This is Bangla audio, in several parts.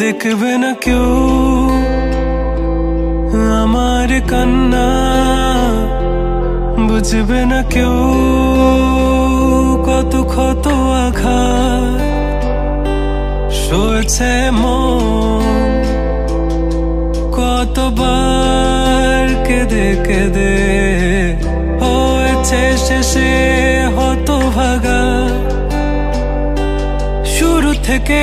দেখবে না কেউ আমার কান্না বুঝবে না কেউ কত ক্ষত আঘাত সয়েছে কতবার কেঁদে কেঁদে হয়েছে শেষে হত ভাগা শুরু থেকে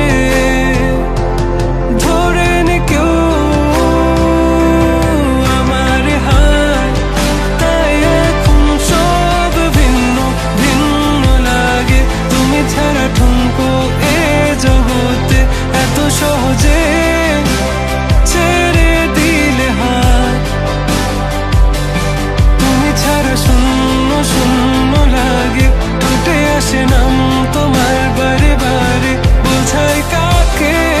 শূন্য শূন্য লাগে। টুটে আসে নাম তোমার বারে বারে। বোঝায় কাকে?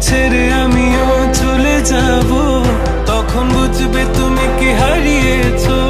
ছেড়ে আমিও চলে যাব। তখন বুঝবে তুমি কি হারিয়েছো।